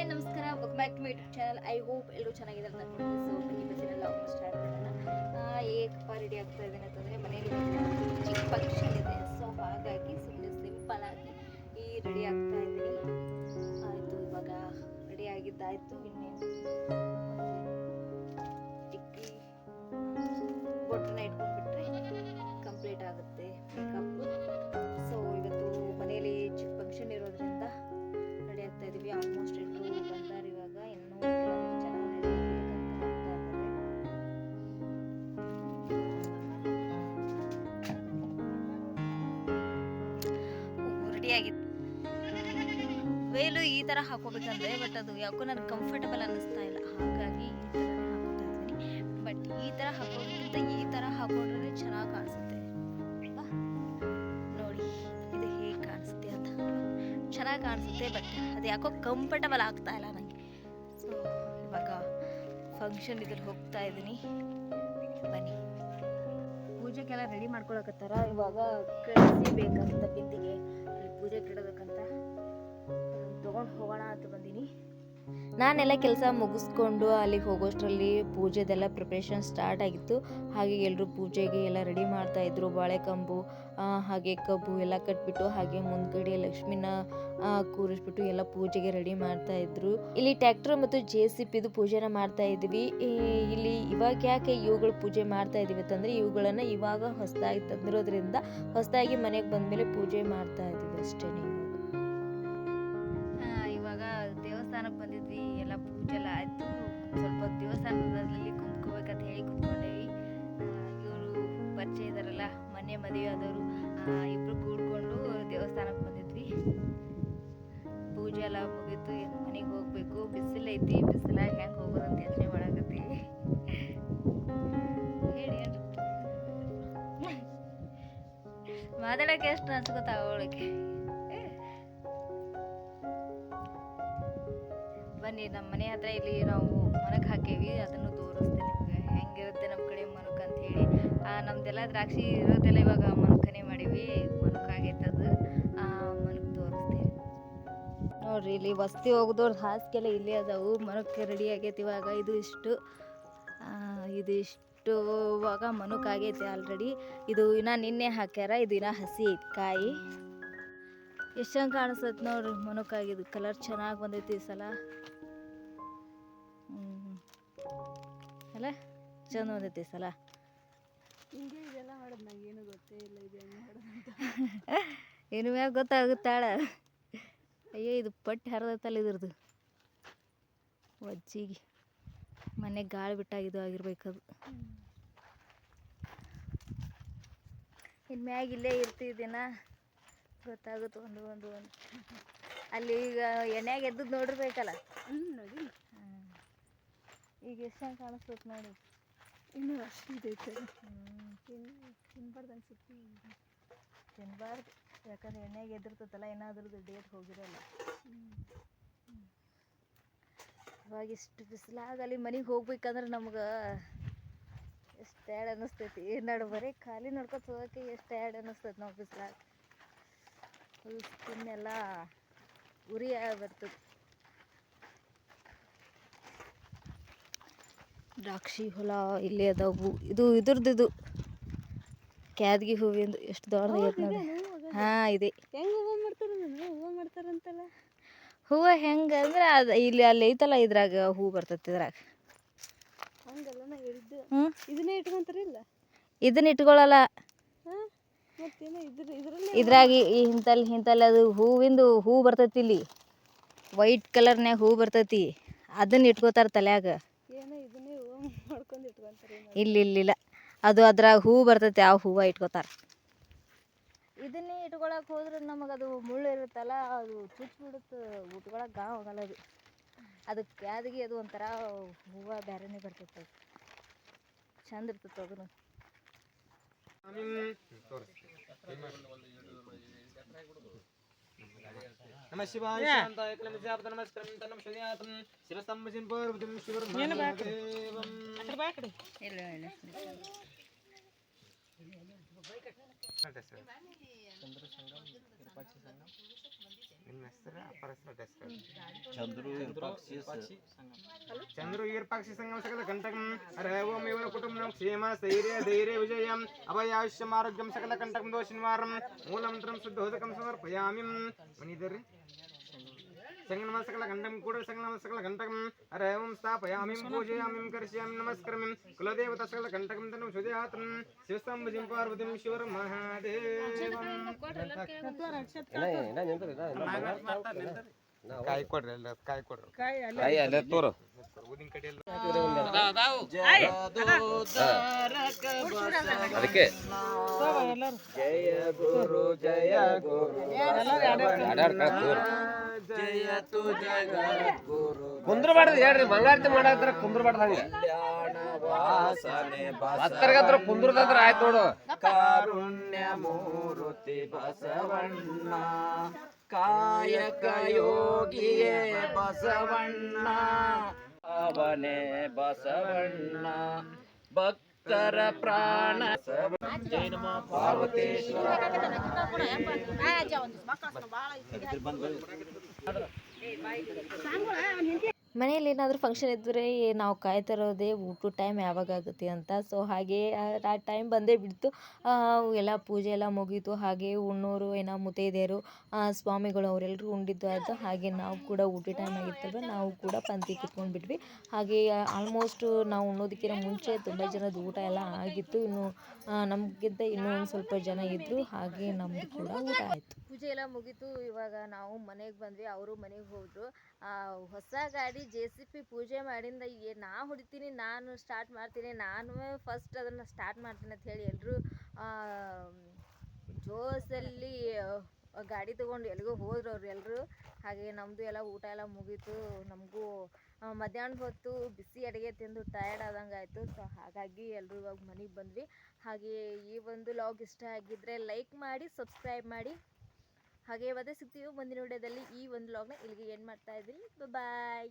Hi, ನಮಸ್ಕಾರ. Welcome back to my YouTube channel I hope ಎಲ್ಲರೂ ಚೆನ್ನಾಗಿದ್ದಾರೆ ನಾನು ಸೊ ಬನ್ನಿ ಬಜ್ಜಿನೆಲ್ಲ ಸ್ಟಾರ್ಟ್ ಮಾಡೋಣ. ಏಕಪ್ಪ ರೆಡಿ ಆಗ್ತಾ ಇದ್ದೇನೆ ಅಂತಂದರೆ ಮನೆಯಲ್ಲಿ ಚಿಕ್ಕ ಫಂಕ್ಷನ್ ಇದೆ. ಸೊ ಹಾಗಾಗಿ ಸುಮ್ಮನೆ ಸಿಂಪಲ್ ಆಗಿ ಈ ರೆಡಿ ಆಗ್ತಾ ಇದ್ದೀನಿ. ಆಯಿತು, ಇವಾಗ ರೆಡಿ ಆಗಿದ್ದಾಯಿತು. ಇನ್ನೇನು? ಆಗಿತ್ತು ವೇಲು ಈ ಥರ ಹಾಕೋಬೇಕಂದ್ರೆ ಬಟ್ ಅದು ಯಾಕೋ ನನಗೆ ಕಂಫರ್ಟಬಲ್ ಅನ್ನಿಸ್ತಾ ಇಲ್ಲ. ಹಾಗಾಗಿ ಈ ಥರ ಹಾಕೋತಾ ಇದ್ದೀನಿ. ಬಟ್ ಈ ಥರ ಹಾಕೋದಕ್ಕಿಂತ ಈ ಥರ ಹಾಕೊಂಡ್ರೆ ಚೆನ್ನಾಗಿ ಕಾಣಿಸುತ್ತೆ. ನೋಡಿ, ಇದು ಹೇಗೆ ಕಾಣಿಸುತ್ತೆ ಅಂತ. ಚೆನ್ನಾಗಿ ಕಾಣಿಸುತ್ತೆ ಬಟ್ ಅದು ಯಾಕೋ ಕಂಫರ್ಟಬಲ್ ಆಗ್ತಾ ಇಲ್ಲ ನನಗೆ ಸೊ ಇವಾಗ ಫಂಕ್ಷನ್ ಇದ್ರಲ್ಲಿ ಹೋಗ್ತಾ ಇದ್ದೀನಿ. ಪೂಜೆಗೆಲ್ಲ ರೆಡಿ ಮಾಡ್ಕೊಳಕತ್ತಾರ? ಇವಾಗ ಕಳಿಸಿ ಬೇಕಂತ ಬಿಂದಿಗೆ ಪೂಜೆ ಇಡಬೇಕಂತ ತೊಗೊಂಡು ಹೋಗೋಣ ಅಂತ ಬಂದೀನಿ. ನಾನೆಲ್ಲ ಕೆಲಸ ಮುಗಿಸ್ಕೊಂಡು ಅಲ್ಲಿಗೆ ಹೋಗೋಷ್ಟರಲ್ಲಿ ಪೂಜೆದೆಲ್ಲ ಪ್ರಿಪ್ರೇಷನ್ ಸ್ಟಾರ್ಟ್ ಆಗಿತ್ತು. ಹಾಗೆ ಎಲ್ಲರೂ ಪೂಜೆಗೆ ಎಲ್ಲ ರೆಡಿ ಮಾಡ್ತಾ ಇದ್ರು. ಬಾಳೆಕಂಬು ಕಂಬು ಹಾಗೆ ಕಬ್ಬು ಎಲ್ಲ ಕಟ್ಬಿಟ್ಟು, ಹಾಗೆ ಮುಂದ್ಗಡೆ ಲಕ್ಷ್ಮಿನ ಕೂರಿಸ್ಬಿಟ್ಟು ಎಲ್ಲ ಪೂಜೆಗೆ ರೆಡಿ ಮಾಡ್ತಾ ಇದ್ರು. ಇಲ್ಲಿ ಟ್ಯಾಕ್ಟರ್ ಮತ್ತು ಜೆ ಸಿ ಪಿದು ಪೂಜೆನ ಮಾಡ್ತಾ ಇದ್ವಿ. ಇಲ್ಲಿ ಇವಾಗ ಯಾಕೆ ಇವುಗಳು ಪೂಜೆ ಮಾಡ್ತಾ ಇದೀವಿ ಅಂತಂದ್ರೆ, ಇವುಗಳನ್ನ ಇವಾಗ ಹೊಸದಾಗಿ ತಂದಿರೋದ್ರಿಂದ ಹೊಸದಾಗಿ ಮನೆಗೆ ಬಂದ್ಮೇಲೆ ಪೂಜೆ ಮಾಡ್ತಾ ಇದ್ದೀವಿ ಅಷ್ಟೇ ಮನೆ ಮದುವೆ ಆದವರು ಇಬ್ರು ಕೂಡ್ಕೊಂಡು ದೇವಸ್ಥಾನಕ್ಕೆ ಬಂದಿದ್ವಿ. ಪೂಜೆ ಎಲ್ಲ ಮುಗೀತು ಮನೆಗೆ ಹೋಗ್ಬೇಕು? ಬಿಸಿಲೈತಿ ಬಿಸಿಲಾಗ ಹೆಂಗೆ ಹೋಗೋದಂತ ಯೋಚನೆ ಮಾಡಾಕತ್ತಿ. ಹೇಳಿ ಎಷ್ಟು ಅನ್ಸ್ಕೊತಾವ ಅವಳಿಗೆ? ಬನ್ನಿ ನಮ್ಮ ಮನೆ ಹತ್ರ ಇಲ್ಲಿ ನಾವು ಮನಕ್ ಹಾಕೇವಿ, ಅದನ್ನು ತೋರಿಸ್ತೀನಿ ನಿಮ್ಗೆ. ಹೆಂಗಿರುತ್ತೆ ನಮ್ಮ ಕಡೆ? ನಮ್ದೆಲ್ಲ ದ್ರಾಕ್ಷಿ ಇರೋದೆಲ್ಲ ಇವಾಗ ಮನ್ಕನೆ ಮಾಡೀವಿ. ಮನಕ್ ಆಗೈತೆ ಅದು ಆ, ಮನಕ್ ತೋರಿಸ್ತೀನಿ. ನೋಡ್ರಿ ಇಲ್ಲಿ ವಸ್ತಿ ಹೋಗೋದವ್ರ ಹಾಸಿಗೆಲ್ಲ ಇಲ್ಲೇ ಅದಾವು. ಮನಕ್ಕೆ ರೆಡಿ ಆಗೈತಿ ಇವಾಗ. ಇದು ಇಷ್ಟು ಇದು ಇಷ್ಟು ಇವಾಗ ಮನುಕ್ ಆಗೈತಿ ಆಲ್ರೆಡಿ ಇದು ಇನ್ನ ನಿನ್ನೆ ಹಾಕ್ಯಾರ ಇದು ಇನ್ನ ಹಸಿ ಐತಿ ಕಾಯಿ. ಎಷ್ಟು ಚಂದ ಕಾಣಿಸ್ತೈತೆ ನೋಡ್ರಿ ಮನುಕಾಗಿದ್ದು ಕಲರ್ ಚೆನ್ನಾಗಿ ಬಂದೈತಿ ಈ ಸಲ. ಅಲ್ಲ ಚಂದ ಬಂದೈತಿ ಸಲ. ಹಿಂಗೆ ಇದೆಲ್ಲ ಮಾಡೋದು ನಂಗೆ ಏನು ಗೊತ್ತೇ ಇಲ್ಲ ಇದು ಹೆಂಗೆ ಮಾಡೋದು ಇನ್ನು ಮ್ಯಾಗ ಗೊತ್ತಾಗುತ್ತಾಳ? ಅಯ್ಯೋ ಇದು ಪಟ್ಟು ಹರಿದೈತಲ್ಲ ಇದ್ರದ್ದು ಒಜ್ಜಿಗೆ ಮನೆ ಗಾಳಿ ಬಿಟ್ಟಾಗಿದ್ದು ಇದು ಆಗಿರ್ಬೇಕದು ಇನ್ನು ಮ್ಯಾಗ ಇಲ್ಲೇ ಇರ್ತಿದ್ದೀನ? ಗೊತ್ತಾಗುತ್ತೆ ಒಂದು ಒಂದು ಒಂದು. ಅಲ್ಲಿ ಈಗ ಎಣ್ಣೆಗೆ ಎದ್ದದ್ದು ನೋಡಿರ್ಬೇಕಲ್ಲ? ಹ್ಞೂ ನೋಡಿ ಈಗ ಎಷ್ಟು ಕಾಣಿಸ್ತದೆ ನೋಡಿ. ಇನ್ನೂ ಅಷ್ಟು ಇದೈತೆ ತಿನ್ಬಾರ್ದು ಅನ್ಸುತ್ತೆ ತಿನ್ಬಾರ್ದು ಯಾಕಂದ್ರೆ ಎಣ್ಣೆಗೆ ಎದಿರ್ತೈತಲ್ಲ ಏನಾದ್ರದ್ದು ಡೇಟ್ ಹೋಗಿರಲ್ಲ ಇವಾಗ ಇಷ್ಟು ಬಿಸಿಲಾಗ ಅಲ್ಲಿ ಮನೆಗೆ ಹೋಗ್ಬೇಕಂದ್ರೆ ನಮ್ಗೆ ಎಷ್ಟು ಟಯರ್ಡ್ ಅನ್ನಿಸ್ತೈತಿ ನಡು ಬರೀ ಖಾಲಿ ನೋಡ್ಕೊತ ಹೋಗೋಕೆ ಎಷ್ಟು ಟಯರ್ಡ್ ಅನ್ನಿಸ್ತೈತಿ ನಾವು ಬಿಸಿಲಾಗ ಫುಲ್ ಸ್ಕಿನ್ನೆಲ್ಲ ಉರಿ ಬರ್ತದೆ ದ್ರಾಕ್ಷಿ ಹೊಲ ಇಲ್ಲಿ ಅದಾವು. ಇದು ಇದ್ರದ್ದು ಇದು ಕ್ಯಾದ್ಗಿ ಹೂವಿಂದು ಎಷ್ಟು ದೊಡ್ಡದ ನೋಡಿ ಹಾಂ ಇದೆ. ಹೆಂಗೆ ಹೂವು ಮಾಡ್ತಾರೆ ಹೂವು ಮಾಡ್ತಾರಂತಲ್ಲ? ಹೂವು ಹೆಂಗೆ ಅಂದ್ರೆ ಅದು ಇಲ್ಲಿ ಅಲ್ಲಿ ಐತಲ್ಲ ಇದ್ರಾಗ ಹೂ ಬರ್ತೈತಿ ಇದ್ರಾಗ. ಹಂಗಲ್ಲ ನಾ ಹೇಳಿದ್ದು. ಹ್ಞೂ ಇದನ್ನೇ ಇಟ್ಕೊಂತಾರಿಲ್ಲ ಇದನ್ನ ಇಟ್ಕೊಳ್ಳಲ್ಲ ಇದ್ರಾಗ ಇಂತಲ್ಲಿ ಇಂತಲ್ಲಿ ಅದು ಹೂವಿಂದು ಹೂ ಬರ್ತೈತಿ ಇಲ್ಲಿ. ವೈಟ್ ಕಲರ್ನ್ಯಾಗ ಹೂ ಬರ್ತೈತಿ. ಅದನ್ನ ಇಟ್ಕೋತಾರೆ ತಲ್ಯಾಗ ಏನೋ ಇದನ್ನೇ ಹೂವು ಮಾಡ್ಕೊಂಡು ಇಟ್ಕೊಂತಾರೆ ಇಲ್ಲ ಇಲ್ಲ ಇಲ್ಲ. ಅದು ಅದ್ರಾಗ ಹೂ ಬರ್ತೈತಿ ಆ ಹೂವ ಇಟ್ಕೋತಾರ. ಇದನ್ನೇ ಇಟ್ಕೊಳಕ್ ಹೋದ್ರೆ ನಮಗೆ ಅದು ಮುಳ್ಳು ಇರುತ್ತಲ್ಲ ಅದು ಚುಚ್ಚಿಬಿಡುತ್ತೆ ಉಟ್ಕೊಳಕ್ ಗಾ ಹೋಗಲ್ಲ ಅದು. ಅದಕ್ಕೆ ಕ್ಯಾದಿಗೆ ಅದು ಒಂಥರ ಹೂವು ಬೇರೆನೇ ಬರ್ತೈತೆ ಅದು. ಚಂದ ಇರ್ತೈತೆ ಅದನ್ನು ನಮ ಶಿವಾಯ ಶಾಂತಾಯ ಕ್ಲಮಜಾಪದ ನಮಸ್ಕರಂ ತನ್ನಂ ಶುನ್ಯಾತಂ ಶಿರಸ್ತಂಭಜಿನ್ ಪರ್ವತಿಂ ಶಿವರ್ಮದೇವಂ ನಿಮ್ಮ ಹೆಸರು ಅಪ್ಪರ ಹೆಸರು ಅಡ್ಡ ಹೆಸರು ಚಂದ್ರು ಚಂದ್ರು ಈರ್ಪಾಕ್ಷಿ ಸಂಗಮ చంద్రు ఈర్పాక్షి సంగం సకల కంటకం. రేవం ఇవన కుటుంబం క్షేమ స్థైర్య ధైర్య విజయం అభయాయుష్యం ఆరోగ్యం సకల కంటకం దోషిన్వారం మూలమంత్రం శుద్ధోదకం సమర్పయామి. మణిధర్ ಸಕಲ ಗಂಡಂ ಕೂಡ ಸಂಗಮ ಸಕಲ ಕಂಠಕಂ ಹರ ಓಂ ಸ್ಥಾಪಯಾಮಿ ಪೂಜಯಾಮಿ ಕರ್ಷ್ಯಾಮಿ ನಮಸ್ಕರಮಿ ಕುಲದೇವತ ಸಕಲ ಕಂಠಕಂ ತನು ಶುದ್ಧಾತಂ ಶಿವಸ್ತಂಭಜಿಂ ಪಾರ್ವತಿಂ ಶಿವರ ಮಹಾದೇವ ಕಾಯಿ ಕೊಡ್ರಿ ಎಲ್ಲ ಕಾಯಿ ಕೊಡ್ರಿ. ಅದಕ್ಕೆ. ಜಯ ಗುರು ಜಯ ಗುರು. ಕುಂದ್ರಬಾರ್ದು ಹೇಳ್ರಿ ಮಂಗಾರತಿ ಮಾಡಾತ್ರ ಕುಂದ್ರಬಾರ್ದು ಹಂಗ. ವಾಸನೆ ಹತ್ತರ್ಗತ್ರ ಕುಂದ್ರದಂದ್ರ ಆಯ್ತು ನೋಡು. ಕಾರುಣ್ಯ ಮೂರುತಿ ಬಸವಣ್ಣ ಕಾಯಕ ಯೋಗಿಯೇ ಬಸವಣ್ಣ ಅವನೇ ಬಸವಣ್ಣ ಭಕ್ತರ ಪ್ರಾಣ. ಜೈ ನಮಃ ಪಾರ್ವತೇಶ್ವರ ಮನೇಲಿ ಏನಾದರೂ ಫಂಕ್ಷನ್ ಇದ್ದರೆ ನಾವು ಕಾಯ್ತಿರೋದೇ ಊಟದ ಟೈಮ್ ಯಾವಾಗ ಆಗುತ್ತೆ ಅಂತ. ಸೊ ಹಾಗೆ, ಆ ಟೈಮ್ ಬಂದೇ ಬಿಡ್ತು. ಎಲ್ಲ ಪೂಜೆ ಎಲ್ಲ ಮುಗೀತು. ಹಾಗೆ ಉಣ್ಣೋರು ಏನೋ ಮುತೈದೆಯರು ಸ್ವಾಮಿಗಳು ಅವರೆಲ್ಲರೂ ಉಂಡಿದ್ದು ಆಯಿತು. ಹಾಗೆ ನಾವು ಕೂಡ ಊಟ ಟೈಮ್ ಆಗಿತ್ತಲ್ವ ನಾವು ಕೂಡ ಪಂಕ್ತಿ ಕುತ್ಕೊಂಡ್ಬಿಟ್ವಿ. ಹಾಗೆ ಆಲ್ಮೋಸ್ಟ್ ನಾವು ಉಣ್ಣೋದಕ್ಕಿಂತ ಮುಂಚೆ ತುಂಬ ಜನದ ಊಟ ಎಲ್ಲ ಆಗಿತ್ತು. ಇನ್ನು ನಮಗಿಂತ ಇನ್ನೂ ಒಂದು ಸ್ವಲ್ಪ ಜನ ಇದ್ದರು ಹಾಗೆ ನಮ್ಮದು ಕೂಡ ಊಟ ಆಯಿತು. ಪೂಜೆ ಎಲ್ಲ ಮುಗೀತು. ಇವಾಗ ನಾವು ಮನೆಗೆ ಬಂದ್ವಿ. ಅವರು ಮನೆಗೆ ಹೋದರು. ಹೊಸ ಗಾಡಿ ಜೆ ಸಿ ಪಿ ಪೂಜೆ ಮಾಡಿಂದ ಏ ನಾ ಹೊಡಿತೀನಿ ನಾನು ಸ್ಟಾರ್ಟ್ ಮಾಡ್ತೀನಿ ನಾನು ಫಸ್ಟ್ ಅದನ್ನು ಸ್ಟಾರ್ಟ್ ಮಾಡ್ತೀನಿ ಅಂತ ಹೇಳಿ ಎಲ್ಲರೂ ಜೋಸಲ್ಲಿ ಆ, ಗಾಡಿ ತೊಗೊಂಡು ಎಲ್ಲಿಗೋ ಹೋದ್ರು ಅವ್ರು ಎಲ್ಲರೂ ಹಾಗೆ ನಮ್ಮದು ಎಲ್ಲ ಊಟ ಎಲ್ಲ ಮುಗೀತು ನಮಗೂ ಮಧ್ಯಾಹ್ನ ಹೊತ್ತು ಬಿಸಿ ಅಡುಗೆ ತಿಂದು ಟಯರ್ಡ್ ಆದಂಗೆ ಆಯಿತು. ಸೊ ಹಾಗಾಗಿ ಎಲ್ಲರೂ ಇವಾಗ ಮನೆಗೆ ಬಂದ್ವಿ. ಹಾಗೆ ಈ ಒಂದು ಲಾಗ್ ಇಷ್ಟ ಆಗಿದ್ದರೆ ಲೈಕ್ ಮಾಡಿ ಸಬ್ಸ್ಕ್ರೈಬ್ ಮಾಡಿ. ಹಾಗೆ ಮತ್ತೆ ಸಿಗ್ತೀವಿ ಮುಂದಿನ ವಿಡಿಯೋದಲ್ಲಿ ಈ ಒಂದು ಲಾಗ್ನ ಇಲ್ಲಿಗೆ ಏನು ಮಾಡ್ತಾ ಇದ್ದೀನಿ. ಬಾಯ್